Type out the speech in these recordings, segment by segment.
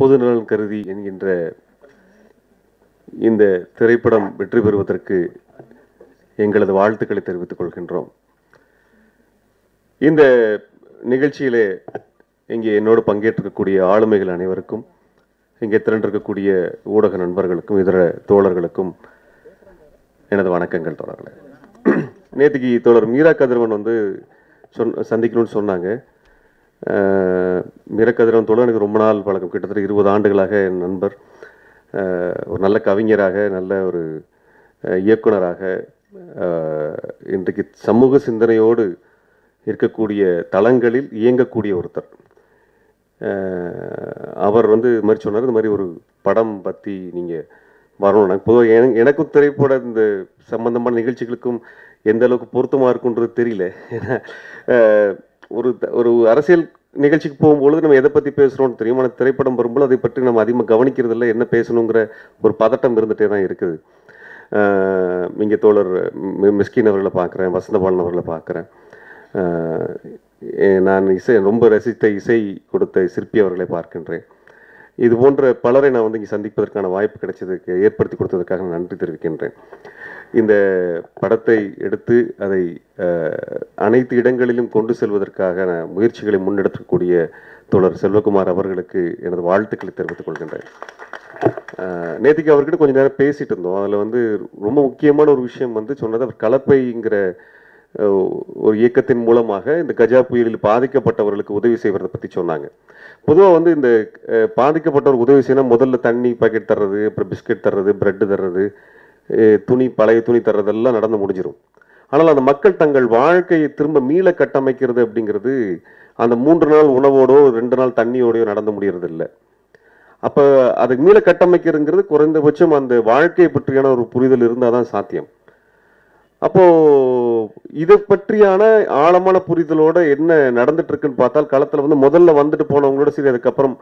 பொது நலன் கருதி என்கின்ற இந்த திரைப்படம் வெற்றி பெறுவதற்கு எங்களது வாழ்த்துக்களை தெரிவித்துக் கொள்கின்றோம். இந்த நிகழ்ச்சியிலே இங்கே என்னோடு பங்கேற்றிருக்கக்கூடிய ஆளுமைகள் அனைவருக்கும் இங்கே திரண்டிருக்கக்கூடிய ஊடக நண்பர்களுக்கும் இதர தோழர்களுக்கும் எனது வணக்கங்கள் தோழர்களே. நேற்றுக்கு தோழர் மீரா கதிரவன் வந்து சொன் சந்திக்கணும்னு சொன்னாங்க. அஹ், தோழர் எனக்கு ரொம்ப நாள் பழக்கம். கிட்டத்தட்ட இருபது ஆண்டுகளாக என் நண்பர் ஒரு நல்ல கவிஞராக நல்ல ஒரு இயக்குனராக இன்றைக்கு சமூக சிந்தனையோடு இருக்கக்கூடிய தளங்களில் இயங்கக்கூடிய ஒருத்தர். அவர் வந்து இது மாதிரி சொன்னார் இந்த மாதிரி ஒரு படம் பற்றி நீங்கள் வரணும் பொதுவாக எனக்கு எனக்கும் திரைப்பட இந்த சம்பந்தமான நிகழ்ச்சிகளுக்கும் எந்த அளவுக்கு பொருத்தமாக இருக்குன்றது தெரியல. ஏன்னா ஒரு த- ஒரு அரசியல் நிகழ்ச்சிக்கு போகும்பொழுது நம்ம எதை பற்றி பேசுகிறோம்னு தெரியும். ஆனால் திரைப்படம் வரும்போது அதை பற்றி நம்ம அதிகமாக கவனிக்கிறது இல்லை என்ன பேசணுங்கிற ஒரு பதட்டம் இருந்துகிட்டே தான் இருக்குது. இங்கே தோழர் மிஸ்கின் அவர்களை பார்க்குறேன் வசந்தபாலன் அவர்களை பார்க்குறேன். நான் இசை ரொம்ப ரசித்த இசை கொடுத்த சிற்பி அவர்களை பார்க்கின்றேன். இது போன்ற பலரை நான் வந்து இங்கே சந்திப்பதற்கான வாய்ப்பு கிடைச்சதுக்கு ஏற்படுத்தி கொடுத்ததற்காக நன்றி தெரிவிக்கின்றேன். இந்த படத்தை எடுத்து அதை அனைத்து இடங்களிலும் கொண்டு செல்வதற்கான முயற்சிகளை முன்னெடுக்கக்கூடிய தோழர் செல்வகுமார் அவர்களுக்கு எனது வாழ்த்துக்களை தெரிவித்துக் கொள்கின்றேன். நேத்திக்கு அவர்கிட்ட கொஞ்ச நேரம் பேசிட்டு இருந்தோம். அதில் வந்து ரொம்ப முக்கியமான ஒரு விஷயம் வந்து சொன்னது அவர் கலப்பைங்கிற ஒரு இயக்கத்தின் மூலமாக இந்த கஜா புயலில் பாதிக்கப்பட்டவர்களுக்கு உதவி செய்வதை பற்றி சொன்னாங்க. பொதுவாக வந்து இந்த அஹ், பாதிக்கப்பட்டவர் உதவி செய்யணும் முதல்ல தண்ணி பாக்கெட் தர்றது அப்புறம் பிஸ்கட் தர்றது பிரெட் தர்றது துணி பழைய துணி தர்றதெல்லாம் நடந்து முடிஞ்சிடும் ஆனால் அந்த மக்கள் தங்கள் வாழ்க்கையை திரும்ப மீள கட்டமைக்கிறது அப்படிங்கிறது அந்த மூன்று நாள் உணவோடோ ரெண்டு நாள் தண்ணியோடயோ நடந்து முடிகிறது இல்லை அப்போ அதை மீள கட்டமைக்கிறதுங்கிறது குறைந்தபட்சம் அந்த வாழ்க்கையை பற்றியான ஒரு புரிதல் இருந்தால் தான் சாத்தியம். அப்போ இதை பற்றியான ஆழமான புரிதலோட என்ன நடந்துட்டு இருக்குன்னு பார்த்தால் களத்தில் வந்து முதல்ல வந்துட்டு போனவங்களோட சரி அதுக்கப்புறம்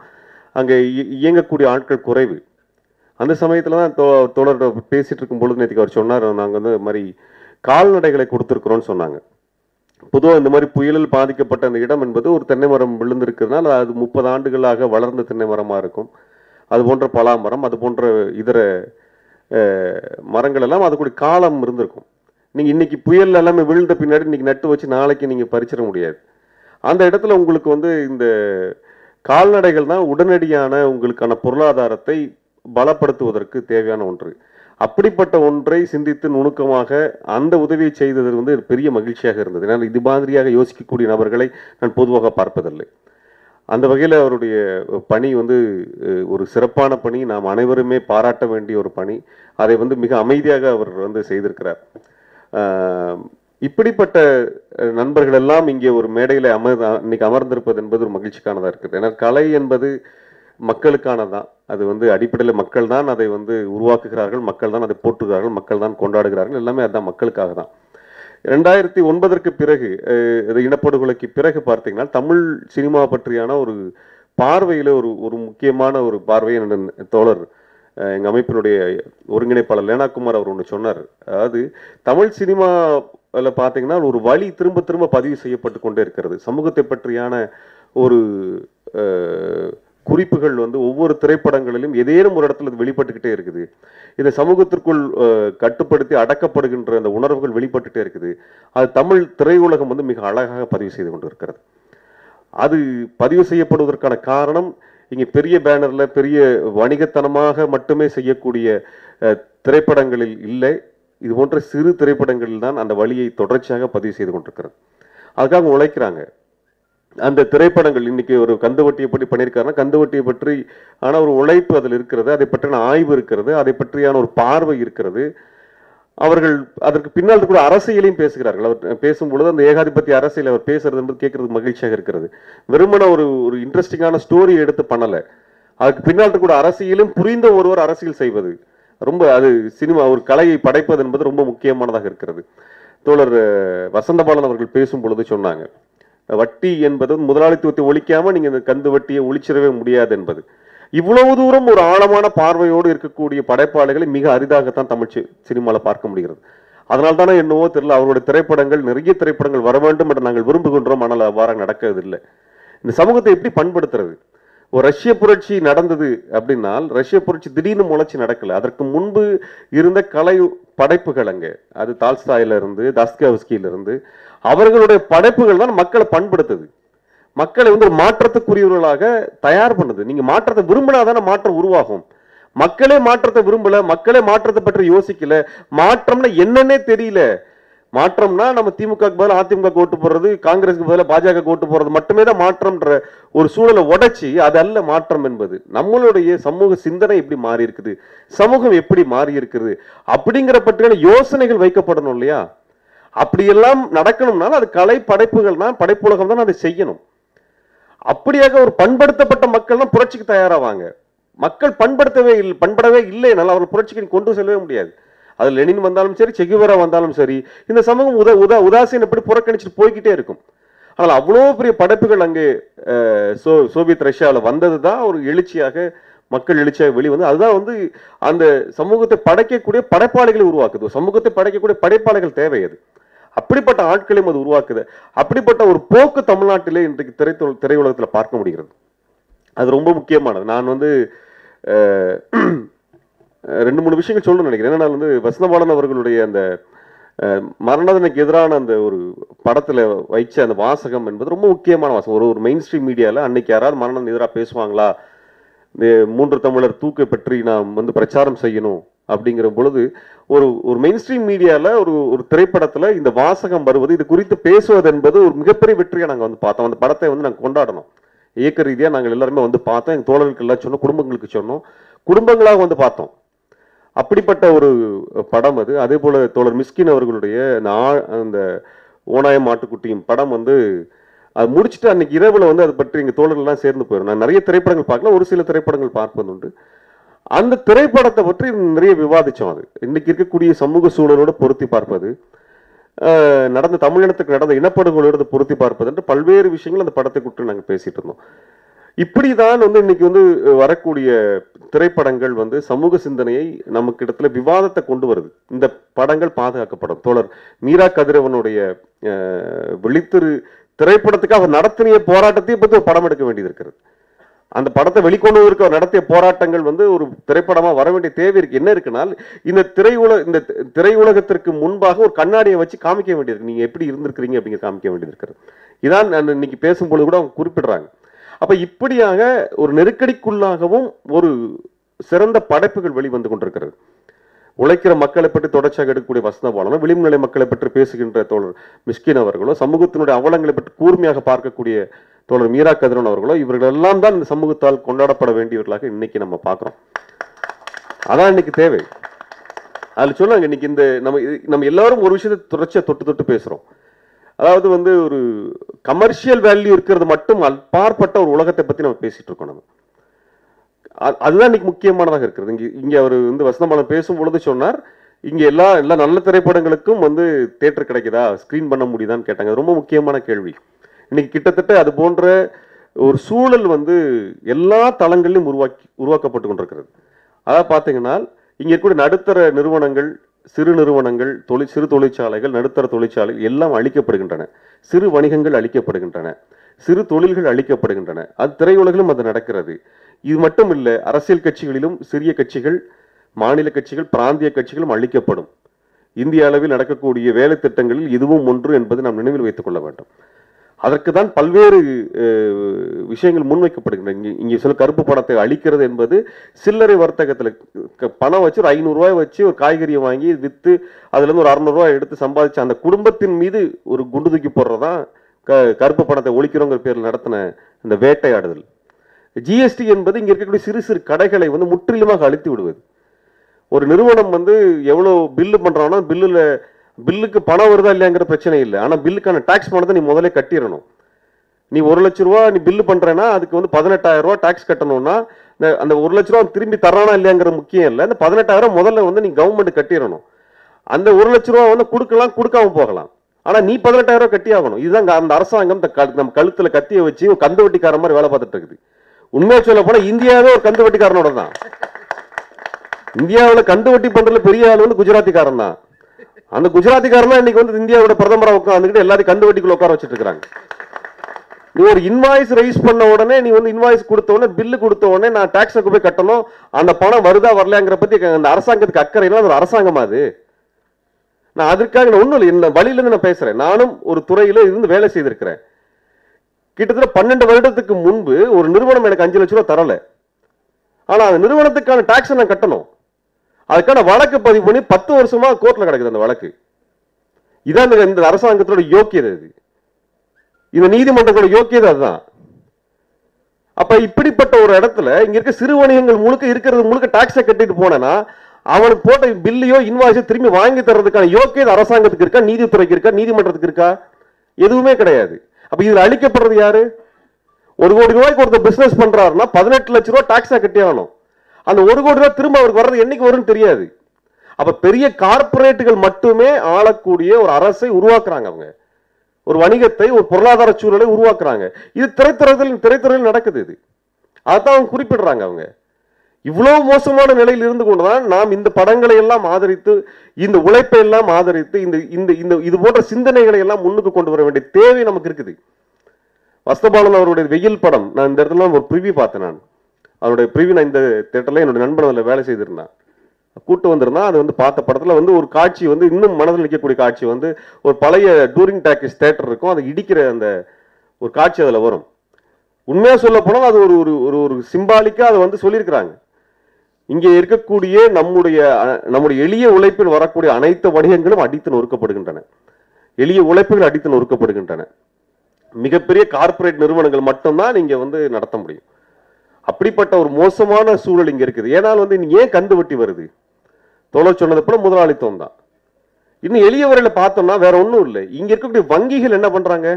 அங்கே இயங்கக்கூடிய ஆட்கள் குறைவு. அந்த சமயத்தில் தான் தோ தோழர் பேசிகிட்டு இருக்கும் பொழுது நேற்றுக்கு அவர் சொன்னார் நாங்கள் வந்து மாதிரி கால்நடைகளை கொடுத்துருக்குறோன்னு சொன்னாங்க. பொதுவாக இந்த மாதிரி புயலில் பாதிக்கப்பட்ட அந்த இடம் என்பது ஒரு தென்னை மரம் விழுந்திருக்கிறதுனால அது முப்பது ஆண்டுகளாக வளர்ந்த தென்னை மரமாக இருக்கும். அது போன்ற பலாமரம் அது போன்ற இதர மரங்கள் எல்லாம் அதுக்குடைய காலம் இருந்திருக்கும். நீங்கள் இன்றைக்கி புயல் எல்லாமே விழுந்த பின்னாடி இன்றைக்கி நட்டு வச்சு நாளைக்கு நீங்கள் பறிச்சிட முடியாது. அந்த இடத்துல உங்களுக்கு வந்து இந்த கால்நடைகள் தான் உடனடியான உங்களுக்கான பொருளாதாரத்தை பலப்படுத்துவதற்கு தேவையான ஒன்று. அப்படிப்பட்ட ஒன்றை சிந்தித்து நுணுக்கமாக அந்த உதவியை செய்தது வந்து பெரிய மகிழ்ச்சியாக இருந்தது. நான் இது மாதிரியாக யோசிக்கக்கூடிய நபர்களை நான் பொதுவாக பார்ப்பதில்லை. அந்த வகையில் அவருடைய பணி வந்து ஒரு சிறப்பான பணி. நாம் அனைவருமே பாராட்ட வேண்டிய ஒரு பணி. அதை வந்து மிக அமைதியாக அவர் வந்து செய்திருக்கிறார். இப்படிப்பட்ட நண்பர்களெல்லாம் நண்பர்கள் எல்லாம் இங்கே ஒரு மேடையில் அமர் இன்னைக்கு அமர்ந்திருப்பது என்பது ஒரு மகிழ்ச்சிக்கானதாக இருக்குது. ஏன்னா கலை என்பது மக்களுக்கானதான் அது வந்து அடிப்படையில் மக்கள் தான் அதை வந்து உருவாக்குகிறார்கள் மக்கள் தான் அதை போற்றுகிறார்கள் மக்கள் தான் கொண்டாடுகிறார்கள் எல்லாமே அதுதான் மக்களுக்காக தான் ரெண்டாயிரத்தி ஒன்பதற்கு பிறகு இனப்படுகொலைக்கு பிறகு பார்த்தீங்கன்னா தமிழ் சினிமா பற்றியான ஒரு பார்வையில் ஒரு ஒரு முக்கியமான ஒரு பார்வையை தோழர் எங்கள் அமைப்பினுடைய ஒருங்கிணைப்பாளர் லேனாகுமார் அவர் ஒன்று சொன்னார். அதாவது தமிழ் சினிமாவில் பார்த்தீங்கன்னா ஒரு வழி திரும்ப திரும்ப பதிவு செய்யப்பட்டு கொண்டே இருக்கிறது. சமூகத்தை பற்றியான ஒரு குறிப்புகள் வந்து ஒவ்வொரு திரைப்படங்களிலும் ஏதேனும் ஒரு இடத்துல அது வெளிப்பட்டுக்கிட்டே இருக்குது. இதை சமூகத்திற்குள் கட்டுப்படுத்தி அடக்கப்படுகின்ற அந்த உணர்வுகள் வெளிப்பட்டுட்டே இருக்குது. அது தமிழ் திரையுலகம் வந்து மிக அழகாக பதிவு செய்து கொண்டு இருக்கிறது அது பதிவு செய்யப்படுவதற்கான காரணம் இங்கே பெரிய பேனரில் பெரிய வணிகத்தனமாக மட்டுமே செய்யக்கூடிய திரைப்படங்களில் இல்லை. இது போன்ற சிறு திரைப்படங்களில் தான் அந்த வழியை தொடர்ச்சியாக பதிவு செய்து கொண்டிருக்கிறது. அதுக்காக உழைக்கிறாங்க. அந்த திரைப்படங்கள் இன்னைக்கு ஒரு கந்துவட்டியை பற்றி பண்ணியிருக்காருன்னா கந்துவட்டியை பற்றி ஆனால் ஒரு உழைப்பு அதில் இருக்கிறது அதை பற்றின ஆய்வு இருக்கிறது அதை பற்றியான ஒரு பார்வை இருக்கிறது. அவர்கள் அதற்கு பின்னால் கூட அரசியலையும் பேசுகிறார்கள். அவர் பேசும்பொழுது அந்த ஏகாதிபத்திய அரசியல் அவர் பேசுறது என்பது கேட்கறது மகிழ்ச்சியாக இருக்கிறது. வெறுமன ஒரு ஒரு இன்ட்ரெஸ்டிங்கான ஸ்டோரி எடுத்து பண்ணல. அதுக்கு பின்னால் கூட அரசியலும் புரிந்த ஒருவர் அரசியல் செய்வது. ரொம்ப அது சினிமா ஒரு கலையை படைப்பது என்பது ரொம்ப முக்கியமானதாக இருக்கிறது. தோழர் வசந்தபாலன் அவர்கள் பேசும் பொழுது சொன்னாங்க வட்டி என்பது முதலாளித்துவத்தை ஒழிக்காம நீங்க இந்த கந்து வட்டியை ஒழிச்சிடவே முடியாது என்பது. இவ்வளவு தூரம் ஒரு ஆழமான பார்வையோடு இருக்கக்கூடிய படைப்பாளிகளை மிக அரிதாகத்தான் தமிழ் சினிமாவில் பார்க்க முடிகிறது. அதனால தானே என்னவோ தெரியல அவருடைய திரைப்படங்கள் நிறைய திரைப்படங்கள் வர வேண்டும் என்று நாங்கள் விரும்புகின்றோம் ஆனால் அவ்வாறு நடக்கிறது இல்லை இந்த சமூகத்தை எப்படி பண்படுத்துறது? ஒரு ரஷ்ய புரட்சி நடந்தது அப்படின்னால் ரஷ்ய புரட்சி திடீர்னு முளைச்சி நடக்கல. அதற்கு முன்பு இருந்த கலை படைப்புகள் அங்கே. அது தால்ஸ்டாயில இருந்து அவர்களுடைய படைப்புகள் தான் மக்களை பண்படுத்துது. மக்களை வந்து ஒரு மாற்றத்துக்குரியவர்களாக தயார் பண்ணுது. நீங்க மாற்றத்தை விரும்பினாதானே மாற்றம் உருவாகும். மக்களே மாற்றத்தை விரும்பல மக்களே மாற்றத்தை பற்றி யோசிக்கல மாற்றம்னா என்னன்னே தெரியல. மாற்றம்னா நம்ம திமுக பதில் அதிமுக ஓட்டு போடுறது காங்கிரஸுக்கு பதிலாக பாஜக ஓட்டு போடுறது மட்டுமே தான் மாற்றம்ன்ற ஒரு சூழலை உடைச்சி அது அல்ல மாற்றம் என்பது. நம்மளுடைய சமூக சிந்தனை எப்படி மாறி இருக்குது சமூகம் எப்படி மாறி இருக்குது அப்படிங்கிற பற்றியான யோசனைகள் வைக்கப்படணும் இல்லையா? அப்படியெல்லாம் நடக்கணும்னாலும் அது கலை படைப்புகள் தான் படைப்புலகம் தான் அதை செய்யணும். அப்படியாக ஒரு பண்படுத்தப்பட்ட மக்கள் தான் புரட்சிக்கு தயாராவாங்க. மக்கள் பண்படுத்தவே இல்லை பண்படவே இல்லைனால அவர்கள் புரட்சிக்கு கொண்டு செல்லவே முடியாது. அது லெனின் வந்தாலும் சரி செகுவரா வந்தாலும் சரி இந்த சமூகம் உத உதா உதாசீன் எப்படி புறக்கணிச்சுட்டு போய்கிட்டே இருக்கும். ஆனால் அவ்வளோ பெரிய படைப்புகள் அங்கே சோ சோவியத் ரஷ்யாவில் வந்தது தான் ஒரு எழுச்சியாக மக்கள் எழுச்சியாக வெளிவந்து அதுதான் வந்து அந்த சமூகத்தை படைக்கக்கூடிய படைப்பாளிகளை உருவாக்குது. சமூகத்தை படைக்கக்கூடிய படைப்பாளிகள் தேவை அது. அப்படிப்பட்ட ஆட்களையும் அது உருவாக்குது. அப்படிப்பட்ட ஒரு போக்கு தமிழ்நாட்டிலே இன்றைக்கு திரைத்து திரையுலகத்தில் பார்க்க முடிகிறது. அது ரொம்ப முக்கியமானது. நான் வந்து ரெண்டு மூணு விஷயங்கள் சொல்லணும்னு நினைக்கிறேன். ஏன்னா நான் வந்து வசந்தபாலன் அவர்களுடைய அந்த அஹ், மரணதனுக்கு எதிரான அந்த ஒரு படத்தில் வைச்ச அந்த வாசகம் என்பது ரொம்ப முக்கியமான வாசகம். ஒரு ஒரு மெயின் ஸ்ட்ரீம் மீடியாவில் அன்னைக்கு யாராவது மரணம் எதிராக பேசுவாங்களா? இந்த மூன்று தமிழர் தூக்கை பற்றி நாம் வந்து பிரச்சாரம் செய்யணும். அப்படிங்கிற பொழுது ஒரு ஒரு மெயின் ஸ்ட்ரீம் மீடியாவில் ஒரு ஒரு திரைப்படத்தில் இந்த வாசகம் வருவது இது குறித்து பேசுவது என்பது ஒரு மிகப்பெரிய வெற்றியை நாங்கள் வந்து பார்த்தோம். அந்த படத்தை வந்து நாங்கள் கொண்டாடணும். இயக்க ரீதியாக நாங்கள் எல்லாருமே வந்து பார்த்தோம். எங்கள் தோழர்களுக்கு எல்லாம் சொன்னோம் குடும்பங்களுக்கு சொன்னோம். குடும்பங்களாக வந்து பார்த்தோம். அப்படிப்பட்ட ஒரு படம் அது. அதே போல் தோழர் மிஸ்கின் அவர்களுடைய அந்த அந்த ஓனாயம் மாட்டுக்குட்டியும் படம் வந்து அது முடிச்சுட்டு அன்னைக்கு இரவில் வந்து அதை பற்றி எங்கள் தோழர்கள்லாம் சேர்ந்து போயிடும் நான் நிறைய திரைப்படங்கள் பார்க்கல. ஒரு சில திரைப்படங்கள் பார்ப்பது உண்டு அந்த திரைப்படத்தை பற்றி நிறைய விவாதித்தோம் அது. இன்னைக்கு இருக்கக்கூடிய சமூக சூழலோடு பொருத்தி பார்ப்பது நடந்த தமிழினத்துக்கு நடந்த இனப்படுகொலோடு பொருத்தி பார்ப்பது என்று பல்வேறு விஷயங்கள் அந்த படத்தை குறித்து நாங்கள் பேசிட்டு இருந்தோம். இப்படி தான் வந்து இன்னைக்கு வந்து வரக்கூடிய திரைப்படங்கள் வந்து சமூக சிந்தனையை நமக்கு இடத்துல விவாதத்தை கொண்டு வருது. இந்த படங்கள் பாதுகாக்கப்படும். தோழர் மீரா கதிரவனுடைய விழித்திரு திரைப்படத்துக்கு அவர் நடத்தினிய போராட்டத்தையும் பற்றி ஒரு படம் எடுக்க வேண்டியது இருக்கிறது. அந்த படத்தை வெளிக்கொண்டுவதற்கு அவர் நடத்திய போராட்டங்கள் வந்து ஒரு திரைப்படமா வர வேண்டிய தேவை இருக்கு. என்ன இருக்குனால் இந்த திரையுல இந்த திரையுலகத்திற்கு முன்பாக ஒரு கண்ணாடியை வச்சு காமிக்க வேண்டியது நீங்க எப்படி இருந்திருக்கிறீங்க அப்படிங்கிற காமிக்க வேண்டியது இருக்கிறது இதான் நான் இன்னைக்கு பேசும்பொழுது கூட அவங்க குறிப்பிடுறாங்க. அப்போ இப்படியாக ஒரு நெருக்கடிக்குள்ளாகவும் ஒரு சிறந்த படைப்புகள் வெளிவந்து கொண்டிருக்கிறது. உழைக்கிற மக்களை பற்றி தொடர்ச்சியாக எடுக்கக்கூடிய வசனபாலனும் விளிம்பு நிலை மக்களை பற்றி பேசுகின்ற தோழர் மிஸ்கின் அவர்களும் சமூகத்தினுடைய அவலங்களை பற்றி கூர்மையாக பார்க்கக்கூடிய தோழர் மீரா கதிரன் அவர்களோ இவர்கள் எல்லாம் தான் இந்த சமூகத்தால் கொண்டாடப்பட வேண்டியவர்களாக இன்னைக்கு நம்ம பார்க்குறோம். அதான் இன்னைக்கு தேவை. அதுல சொன்னாங்க இன்னைக்கு இந்த நம்ம நம்ம எல்லாரும் ஒரு விஷயத்தை தொடர்ச்சியா தொட்டு தொட்டு பேசுறோம். அதாவது வந்து ஒரு கமர்ஷியல் வேல்யூ இருக்கிறது மட்டும் அப்பாற்பட்ட ஒரு உலகத்தை பத்தி நம்ம பேசிட்டு இருக்கோம் நம்ம. அதுதான் இன்னைக்கு முக்கியமானதாக இருக்கிறது. இங்கே இங்கே அவர் வந்து வசந்தமாலன் பேசும் பொழுது சொன்னார் இங்கே எல்லா எல்லா நல்ல திரைப்படங்களுக்கும் வந்து தேட்டர் கிடைக்குதா? ஸ்க்ரீன் பண்ண முடியுதான்னு கேட்டாங்க. ரொம்ப முக்கியமான கேள்வி. இன்னைக்கு கிட்டத்தட்ட அது போன்ற ஒரு சூழல் வந்து எல்லா தளங்களிலும் உருவாக்கி உருவாக்கப்பட்டு கொண்டிருக்கிறது. அதாவது பார்த்தீங்கன்னா இங்கே இருக்கக்கூடிய நடுத்தர நிறுவனங்கள் சிறு நிறுவனங்கள் தொழில் சிறு தொழிற்சாலைகள் நடுத்தர தொழிற்சாலைகள் எல்லாம் அழிக்கப்படுகின்றன. சிறு வணிகங்கள் அழிக்கப்படுகின்றன. சிறு தொழில்கள் அளிக்கப்படுகின்றன. அது திரையுலகிலும் அது நடக்கிறது. இது மட்டும் இல்லை அரசியல் கட்சிகளிலும் சிறிய கட்சிகள் மாநில கட்சிகள் பிராந்திய கட்சிகளும் அளிக்கப்படும். இந்திய அளவில் நடக்கக்கூடிய வேலை திட்டங்களில் இதுவும் ஒன்று என்பதை நாம் நினைவில் வைத்துக் கொள்ள வேண்டும். அதற்கு தான் பல்வேறு விஷயங்கள் முன்வைக்கப்படுகின்றன. இங்கே இங்கே சில கருப்பு பணத்தை அழிக்கிறது என்பது சில்லறை வர்த்தகத்தில் பணம் வச்சு ஒரு ஐநூறுரூவாய் வச்சு ஒரு காய்கறியை வாங்கி விற்று அதுலேருந்து ஒரு அறநூறுரூவா எடுத்து சம்பாதிச்சு அந்த குடும்பத்தின் மீது ஒரு குண்டு தூக்கி போடுறதான் க கருப்பு பணத்தை ஒழிக்கிறோங்கிற பேரில் நடத்தின இந்த வேட்டையாடுதல். ஜிஎஸ்டி என்பது இங்கே இருக்கக்கூடிய சிறு சிறு கடைகளை வந்து முற்றிலுமாக அழித்து விடுவது. ஒரு நிறுவனம் வந்து எவ்வளோ பில்லு பண்ணுறானோ பில்லில் பில்லுக்கு பணம் வருதா இல்லையாங்கிற பிரச்சனை இல்லை. ஆனால் பில்லுக்கான டேக்ஸ் பணத்தை நீ முதல்ல கட்டிடணும். நீ ஒரு லட்ச ரூபா நீ பில்லு பண்றேன்னா அதுக்கு வந்து பதினெட்டாயிரம் ரூபா டாக்ஸ் கட்டணும்னா இந்த அந்த ஒரு லட்ச ரூபா திரும்பி தரானா இல்லையாங்கிற முக்கியம் இல்லை. அந்த பதினெட்டாயிரம் முதல்ல வந்து நீ கவர்மெண்ட் கட்டிடணும். அந்த ஒரு லட்ச ரூபா வந்து கொடுக்கலாம் கொடுக்காம போகலாம். ஆனால் நீ பதினெட்டாயிரம் ரூபாய் கட்டி ஆகணும் இதுதான் அந்த அரசாங்கம் இந்த நம்ம கழுத்தில் கத்திய வச்சு ஒரு கந்து வட்டிக்காரன் மாதிரி வேலை பார்த்துட்டு இருக்குது. உண்மையை சொல்ல போனால் இந்தியாவே ஒரு கந்து வட்டிக்காரனோட தான். இந்தியாவில் கந்து வட்டி பண்ணுறதுல பெரிய ஆள் வந்து குஜராத்திக்காரன் தான். அந்த குஜராத்திக்காரன் தான் இன்னைக்கு வந்து இந்தியாவோட பிரதமராக உட்காந்துக்கிட்டு எல்லாத்தையும் கந்து வட்டிக்குள்ள உட்கார வச்சுட்டு நீ ஒரு இன்வாய்ஸ் ரைஸ் பண்ண உடனே நீ வந்து இன்வாய்ஸ் கொடுத்த உடனே பில்லு கொடுத்த உடனே நான் டாக்ஸுக்கு போய் கட்டணும். அந்த பணம் வருதா வரலையாங்கிற பற்றி அந்த அரசாங்கத்துக்கு அக்கறை இல்லை அது ஒரு அரசாங்கமா அது? நான் அதற்காக நான் ஒண்ணும் இல்லை இந்த வழியிலேருந்து நான் பேசுறேன். நானும் ஒரு துறையில இருந்து வேலை செய்திருக்கிறேன். கிட்டத்தட்ட பன்னெண்டு வருடத்துக்கு முன்பு ஒரு நிறுவனம் எனக்கு அஞ்சு லட்ச ரூபா தரல. ஆனா அந்த நிறுவனத்துக்கான டாக்ஸ் நான் கட்டணும். அதுக்கான வழக்கு பதிவு பண்ணி பத்து வருஷமா கோர்ட்ல கிடக்குது அந்த வழக்கு. இதான் இந்த- இந்த அரசாங்கத்தோட யோக்கியது இது. இந்த நீதிமன்றத்தோட யோக்கியது அதுதான். அப்ப இப்படிப்பட்ட ஒரு இடத்துல இங்க இருக்க சிறு வணிகங்கள் முழுக்க இருக்கிறது முழுக்க டாக்ஸை கட்டிட்டு போனேன்னா அவனுக்கு போட்ட பில்லையோ இன்வாய்ஸோ திரும்பி வாங்கி தர்றதுக்கான யோக்கியது அரசாங்கத்துக்கு இருக்கா நீதித்துறைக்கு இருக்கா நீதிமன்றத்துக்கு இருக்கா? எதுவுமே கிடையாது. அப்போ இதில் அளிக்கப்படுறது யாரு? ஒரு கோடி ரூபாய்க்கு ஒருத்தர் பிஸ்னஸ் பண்றாருன்னா பதினெட்டு லட்ச ரூபா டாக்ஸாக கட்டி ஆகணும். அந்த ஒரு கோடி ரூபா திரும்ப அவருக்கு வர்றது என்னைக்கு வரும்னு தெரியாது. அப்போ பெரிய கார்ப்பரேட்டுகள் மட்டுமே ஆளக்கூடிய ஒரு அரசை உருவாக்குறாங்க அவங்க. ஒரு வணிகத்தை ஒரு பொருளாதார சூழலை உருவாக்குறாங்க. இது திரைத்துறையில் திரைத்துறையில் நடக்குது இது. அதான் அவங்க குறிப்பிடுறாங்க அவங்க. இவ்வளவு மோசமான நிலையில் இருந்து கொண்டுதான் நாம் இந்த படங்களை எல்லாம் ஆதரித்து இந்த உழைப்பை எல்லாம் ஆதரித்து இந்த இந்த இந்த இது போன்ற சிந்தனைகளை எல்லாம் முன்னுக்கு கொண்டு வர வேண்டிய தேவை நமக்கு இருக்குது. வஸ்தபாலன் அவருடைய வெயில் படம் நான் இந்த இடத்துல ஒரு ப்ரிவி பார்த்தேன் நான். அவருடைய ப்ரிவி நான் இந்த தேட்டரில் என்னோட நண்பன் அதில் வேலை செய்திருந்தேன். கூட்டு வந்திருந்தான் அது வந்து பார்த்த படத்தில் வந்து ஒரு காட்சி வந்து இன்னும் மனதில் நிற்கக்கூடிய காட்சி வந்து ஒரு பழைய டூரிங் டாக்கிஸ் தேட்டர் இருக்கும் அதை இடிக்கிற அந்த ஒரு காட்சி அதில் வரும். உண்மையாக சொல்ல போனால் அது ஒரு ஒரு ஒரு ஒரு அதை வந்து சொல்லியிருக்கிறாங்க. இங்கே இருக்கக்கூடிய நம்முடைய நம்முடைய எளிய உழைப்பில் வரக்கூடிய அனைத்து வணிகங்களும் அடித்து நொறுக்கப்படுகின்றன. எளிய உழைப்புகள் அடித்து நொறுக்கப்படுகின்றன. மிகப்பெரிய கார்ப்பரேட் நிறுவனங்கள் மட்டும்தான் நீங்கள் வந்து நடத்த முடியும். அப்படிப்பட்ட ஒரு மோசமான சூழல் இங்கே இருக்குது. ஏனால் வந்து இன்னும் ஏன் கந்து வட்டி வருது? தொலை சொன்னது போல முதலாளித்துவம் தான். இன்னும் எளியவரையில் பார்த்தோம்னா வேற ஒன்றும் இல்லை. இங்கே இருக்கக்கூடிய வங்கிகள் என்ன பண்ணுறாங்க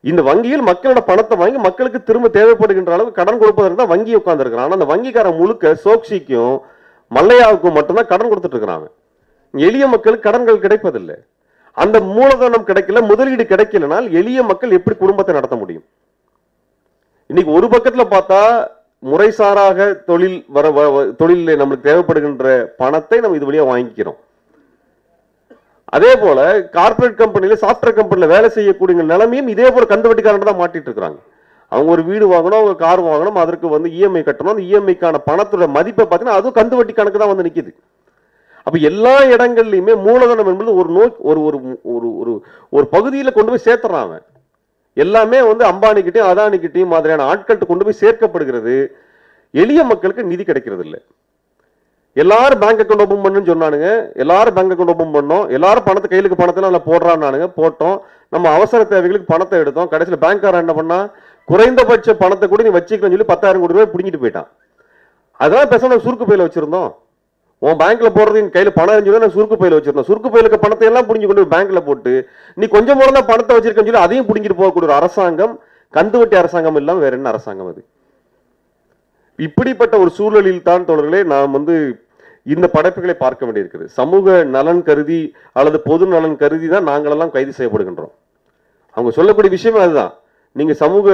இந்த வங்கியில் மக்களோட பணத்தை வாங்கி மக்களுக்கு திரும்ப தேவைப்படுகின்ற அளவுக்கு கடன் கொடுப்பதற்கு தான் வங்கி உட்காந்துருக்கிறான் ஆனால் அந்த வங்கிக்காரன் முழுக்க சோக்சிக்கும் மல்லையாவுக்கும் மட்டும்தான் கடன் கொடுத்துட்டு இருக்கிறான் எளிய மக்களுக்கு கடன்கள் கிடைப்பதில்லை. அந்த மூலதனம் கிடைக்கல முதலீடு கிடைக்கலனால் எளிய மக்கள் எப்படி குடும்பத்தை நடத்த முடியும்? இன்னைக்கு ஒரு பக்கத்துல பார்த்தா முறைசாராக தொழில் வர வ- தொழிலில் நம்மளுக்கு தேவைப்படுகின்ற பணத்தை நம்ம இது வழியா வாங்கிக்கிறோம். அதே போல கார்ப்பரேட் கம்பெனியில சாஃப்ட்வேர் கம்பெனியில வேலை செய்யக்கூடிய நிலைமையும் இதே போல கந்து வட்டிக்காரன் தான் மாட்டிட்டு இருக்கிறாங்க. அவங்க ஒரு வீடு வாங்கணும் அவங்க கார் வாங்கணும் அதற்கு வந்து இஎம்ஐ கட்டணும். அந்த இஎம்ஐக்கான பணத்தோட மதிப்பை பார்த்தீங்கன்னா அதுவும் கந்து வட்டி கணக்கு தான் வந்து நிற்கிது அப்போ எல்லா இடங்கள்லையுமே மூலதனம் என்பது ஒரு நோய் ஒரு ஒரு ஒரு ஒரு ஒரு பகுதியில் கொண்டு போய் சேர்த்துறான் அவன். எல்லாமே வந்து அம்பானிக்கிட்டையும் அதானிக்கிட்டையும் மாதிரியான ஆட்கள்கிட்ட கொண்டு போய் சேர்க்கப்படுகிறது. எளிய மக்களுக்கு நிதி கிடைக்கிறது இல்லை எல்லாரும் பேங்க் அக்கௌண்ட் ஓப்பன் பண்ணுன்னு சொன்னானுங்க. எல்லாரும் பேங்க் அக்கௌண்ட் ஓபன் பண்ணோம். எல்லாரும் பணத்தை கையிலுக்கு பணத்தை அதில் போடுறான்னானுங்க. போட்டோம். நம்ம அவசர தேவைகளுக்கு பணத்தை எடுத்தோம். கடைசியில் பேங்க்காரன் என்ன பண்ணா குறைந்தபட்ச பணத்தை கூட நீ வச்சுக்கலாம்னு சொல்லி பத்தாயிரம் கோடி ரூபாய் பிடிங்கிட்டு போயிட்டான். அதெல்லாம் பேசாம சுருக்கு பையில வச்சிருந்தோம்? உன் பேங்க்ல போடுறது என் கையில பணம் இருந்துச்சு நான் சுருக்கு பையில வச்சிருந்தோம். சுருக்கு பையில பணத்தை எல்லாம் புடிஞ்சு கொண்டு பேங்க்ல போட்டு நீ கொஞ்சம் போல தான் பணத்தை வச்சிருக்கேன்னு சொல்லி அதையும் புடிங்கிட்டு போகக்கூடிய ஒரு அரசாங்கம் கந்துவட்டி அரசாங்கம் இல்லாம வேற என்ன அரசாங்கம் அது? இப்படிப்பட்ட ஒரு சூழலில் தான் தொடர்களே நாம் வந்து இந்த படைப்புகளை பார்க்க வேண்டியிருக்குது. சமூக நலன் கருதி அல்லது பொது நலன் கருதி தான் நாங்களெல்லாம் கைது செய்யப்படுகின்றோம். அவங்க சொல்லக்கூடிய விஷயமே அதுதான். நீங்க சமூக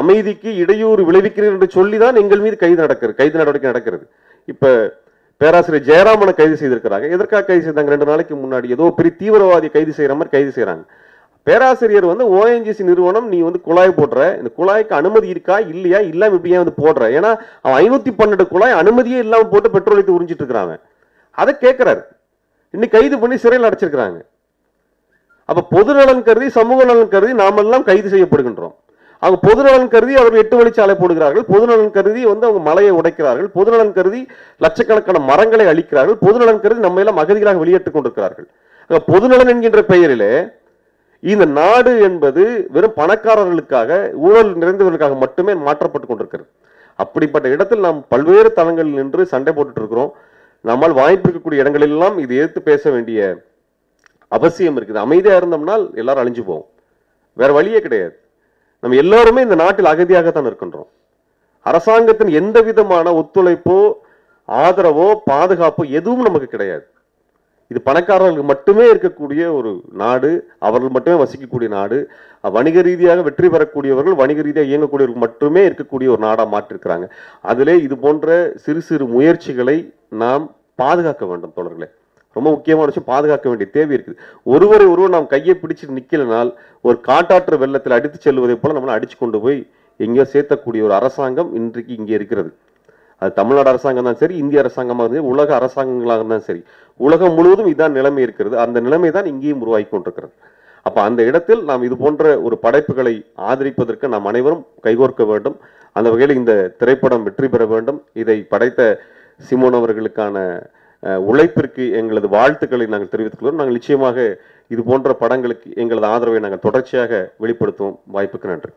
அமைதிக்கு இடையூறு விளைவிக்கிறீர்கள் என்று சொல்லி தான் எங்கள் மீது கைது நடக்கிறது கைது நடவடிக்கை நடக்கிறது. இப்ப பேராசிரியர் ஜெயராமனை கைது செய்திருக்கிறாங்க. எதற்காக கைது செய்தாங்க? ரெண்டு நாளைக்கு முன்னாடி ஏதோ பெரிய தீவிரவாதி கைது செய்யற மாதிரி கைது செய்கிறாங்க பேராசிரியர் வந்து ஓஎன்ஜிசி நிறுவனம் நீ வந்து குழாய் போடுற. இந்த குழாய்க்கு அனுமதி இருக்கா? இல்லையா? இல்லாமல் இப்படி ஏன் வந்து போடுற? ஏன்னா அவன் ஐநூற்றி பன்னெண்டு குழாய் அனுமதியே இல்லாமல் போட்டு பெட்ரோலியத்தை உறிஞ்சிட்டு இருக்கிறாங்க அதை கேட்குறாரு இன்னைக்கு கைது பண்ணி சிறையில் அடைச்சிருக்கிறாங்க. அப்போ பொது நலன் கருதி சமூக நலன் கருதி நாமெல்லாம் கைது செய்யப்படுகின்றோம். அவங்க பொது நலன் கருதி அவர்கள் எட்டு வழிச்சாலை போடுகிறார்கள். பொது நலன் கருதி வந்து அவங்க மலையை உடைக்கிறார்கள். பொது நலன் கருதி லட்சக்கணக்கான மரங்களை அழிக்கிறார்கள். பொது நலன் கருதி நம்ம எல்லாம் அகதிகளாக வெளியேற்றுக் கொண்டிருக்கிறார்கள். பொதுநலன் பொது நலன் என்கின்ற பெயரிலே இந்த நாடு என்பது வெறும் பணக்காரர்களுக்காக ஊழல் நிறைந்தவர்களுக்காக மட்டுமே மாற்றப்பட்டு கொண்டிருக்கிறது. அப்படிப்பட்ட இடத்தில் நாம் பல்வேறு தளங்களில் நின்று சண்டை போட்டுட்டு இருக்கிறோம். நம்மால் வாய்ப்பு இருக்கக்கூடிய இடங்களெல்லாம் இது எதிர்த்து பேச வேண்டிய அவசியம் இருக்குது. அமைதியாக இருந்தோம்னால் எல்லாரும் அழிஞ்சு போவோம். வேற வழியே கிடையாது. நம்ம எல்லாருமே இந்த நாட்டில் அகதியாகத்தான் இருக்கின்றோம். அரசாங்கத்தின் எந்த விதமான ஒத்துழைப்போ ஆதரவோ பாதுகாப்போ எதுவும் நமக்கு கிடையாது. இது பணக்காரர்களுக்கு மட்டுமே இருக்கக்கூடிய ஒரு நாடு அவர்கள் மட்டுமே வசிக்கக்கூடிய நாடு வணிக ரீதியாக வெற்றி பெறக்கூடியவர்கள் வணிக ரீதியாக இயங்கக்கூடியவர்கள் மட்டுமே இருக்கக்கூடிய ஒரு நாடாக மாற்றிருக்கிறாங்க. அதிலே இது போன்ற சிறு சிறு முயற்சிகளை நாம் பாதுகாக்க வேண்டும் தோழர்களே. ரொம்ப முக்கியமான விஷயம் பாதுகாக்க வேண்டிய தேவை இருக்குது. ஒருவரை ஒருவர் நாம் கையை பிடிச்சு நிற்கலனால் ஒரு காட்டாற்று வெள்ளத்தில் அடித்து செல்வதை போல நம்மளை அடித்து கொண்டு போய் எங்கேயோ சேர்த்தக்கூடிய ஒரு அரசாங்கம் இன்றைக்கு இங்கே இருக்கிறது. அது தமிழ்நாடு அரசாங்கம் தான் சரி இந்திய அரசாங்கமாக இருந்தாலும் உலக அரசாங்கங்களாக இருந்தாலும் சரி. உலகம் முழுவதும் இதான் நிலைமை இருக்கிறது. அந்த நிலைமை தான் இங்கேயும் உருவாகி கொண்டிருக்கிறது. அப்போ அந்த இடத்தில் நாம் இது போன்ற ஒரு படைப்புகளை ஆதரிப்பதற்கு நாம் அனைவரும் கைகோர்க்க வேண்டும். அந்த வகையில் இந்த திரைப்படம் வெற்றி பெற வேண்டும். இதை படைத்த சிமோன் அவர்களுக்கான உழைப்பிற்கு எங்களது வாழ்த்துக்களை நாங்கள் தெரிவித்துக்கொள்வோம் நாங்கள் நிச்சயமாக இது போன்ற படங்களுக்கு எங்களது ஆதரவை நாங்கள் தொடர்ச்சியாக வெளிப்படுத்துவோம். வாய்ப்புக்கு நன்றி.